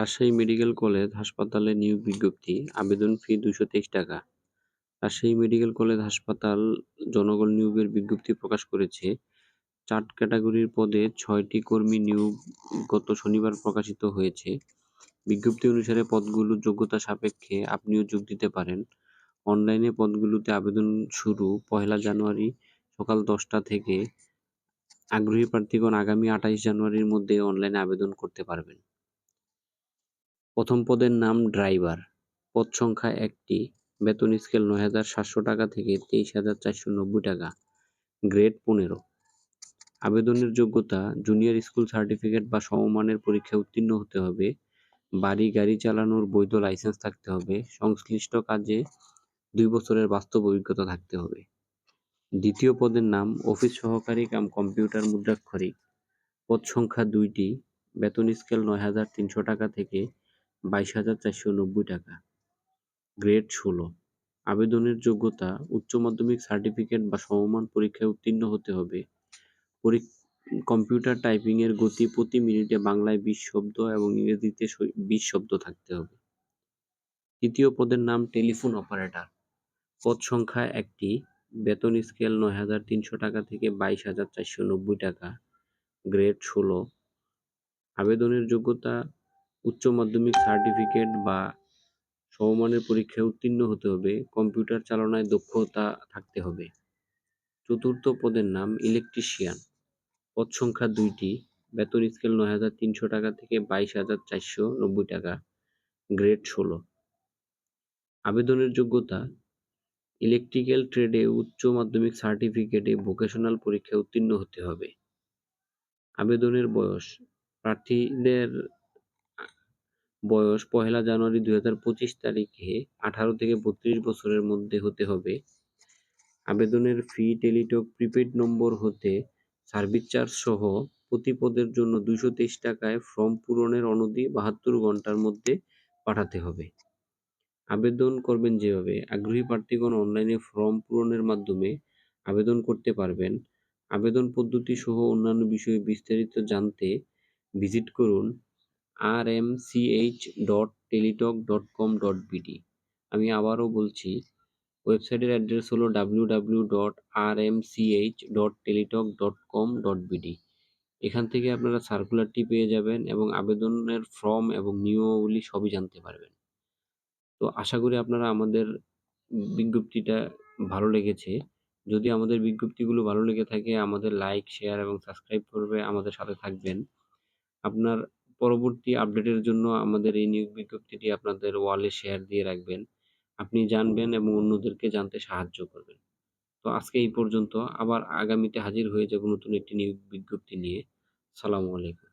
Rajshahi medical college হাসপাতালে নিয়োগ বিজ্ঞপ্তি, আবেদন ফি দুশো তেইশ টাকা। রাজশাহী মেডিকেল কলেজ হাসপাতাল জনগণ নিয়োগের বিজ্ঞপ্তি প্রকাশ করেছে। চার ক্যাটাগরির পদে ছয়টি কর্মী নিয়োগ গত শনিবার প্রকাশিত হয়েছে। বিজ্ঞপ্তি অনুসারে পদগুলোর যোগ্যতা সাপেক্ষে আপনিও যোগ দিতে পারেন। অনলাইনে পদগুলোতে আবেদন শুরু পহেলা জানুয়ারি সকাল দশটা থেকে। আগ্রহী প্রার্থীগণ আগামী আঠাইশ জানুয়ারির মধ্যে অনলাইনে আবেদন করতে পারবেন। প্রথম পদের নাম ড্রাইভার। পদ সংখ্যা একটি। বেতন স্কেল নয় হাজার সাতশো টাকা থেকে তেইশ হাজার চারশো নব্বই টাকা। গ্রেড পনেরো। আবেদনের যোগ্যতা, জুনিয়র স্কুল সার্টিফিকেট বা সমমানের পরীক্ষায় উত্তীর্ণ হতে হবে। বাড়ি, গাড়ি চালানোর বৈধ লাইসেন্স থাকতে হবে। সংশ্লিষ্ট কাজে দুই বছরের বাস্তব অভিজ্ঞতা থাকতে হবে। দ্বিতীয় পদের নাম, অফিস সহকারী কাম কম্পিউটার মুদ্রাক্ষরিক। পদ সংখ্যা দুইটি। বেতন স্কেল নয় হাজার তিনশো টাকা থেকে বাইশ হাজার চারশো নব্বই টাকা। গ্রেড ষোলো। আবেদনের যোগ্যতা, উচ্চ মাধ্যমিক সার্টিফিকেট বা সমমান পরীক্ষায় উত্তীর্ণ হতে হবে। কম্পিউটার টাইপিংয়ের গতি প্রতি মিনিটে বাংলায় বিশ শব্দ এবং ইংরেজিতে বিশ শব্দ থাকতে হবে। তৃতীয় পদের নাম টেলিফোন অপারেটর। পদ সংখ্যা একটি। বেতন স্কেল নয় হাজার তিনশো টাকা থেকে বাইশ হাজার চারশো নব্বই টাকা। গ্রেড ষোলো। আবেদনের যোগ্যতা উচ্চ মাধ্যমিক সার্টিফিকেট বা সমমানের পরীক্ষায় উত্তীর্ণ হতে হবে কম্পিউটার চালনায় দক্ষতা থাকতে হবে। চতুর্থ পদের নাম ইলেকট্রিশিয়ান পদ সংখ্যা দুইটি, বেতন স্কেল নয় হাজার তিনশো টাকা থেকে বাইশ হাজার চারশো নব্বই টাকা গ্রেড ষোলো। আবেদনের যোগ্যতা ইলেকট্রিক্যাল ট্রেডে উচ্চ মাধ্যমিক সার্টিফিকেটে ভোকেশনাল পরীক্ষায় উত্তীর্ণ হতে হবে। আবেদনের বয়স, প্রার্থীদের বয়স পহেলা জানুয়ারি দুই হাজার পঁচিশ তারিখে আঠারো থেকে বত্রিশ বছরের মধ্যে হতে হবে। আবেদনের ফি, টেলিটক, প্রিপেড নম্বর হতে সার্ভিস চার্জ সহ প্রতি পদের জন্য দুশো তেইশ টাকায় ফর্ম পূরণের অনধি বাহাত্তর ঘণ্টার মধ্যে পাঠাতে হবে। আবেদন করবেন যেভাবে, আগ্রহী প্রার্থীগণ অনলাইনে ফর্ম পূরণের মাধ্যমে আবেদন করতে পারবেন। আবেদন পদ্ধতি সহ অন্যান্য বিষয়ে বিস্তারিত জানতে ভিজিট করুন R M C H dot Teletalk dot com dot BD আমি আবারও বলছি ওয়েবসাইটের অ্যাড্রেস হলো W W dot R M C H dot Teletalk dot com dot BD এখান থেকে আপনারা সার্কুলারটি পেয়ে যাবেন এবং আবেদনের ফর্ম এবং নিয়মাবলী সবই জানতে পারবেন। তো আশা করি আপনারা আমাদের বিজ্ঞপ্তিটা ভালো লেগেছে। যদি আমাদের বিজ্ঞপ্তিগুলো ভালো লেগে থাকে, আমাদের লাইক শেয়ার এবং সাবস্ক্রাইব করবে আমাদের সাথে থাকবেন। আপনার পরবর্তী আপডেটের জন্য আমাদের এই নিয়োগ বিজ্ঞপ্তিটি আপনাদের ওয়ালে শেয়ার দিয়ে রাখবেন। আপনি জানবেন এবং অন্যদেরকে জানতে সাহায্য করবেন। তো আজকে এই পর্যন্ত আবার আগামীতে হাজির হয়ে যাব নতুন একটি নিয়োগ বিজ্ঞপ্তি নিয়ে। সালামু আলাইকুম।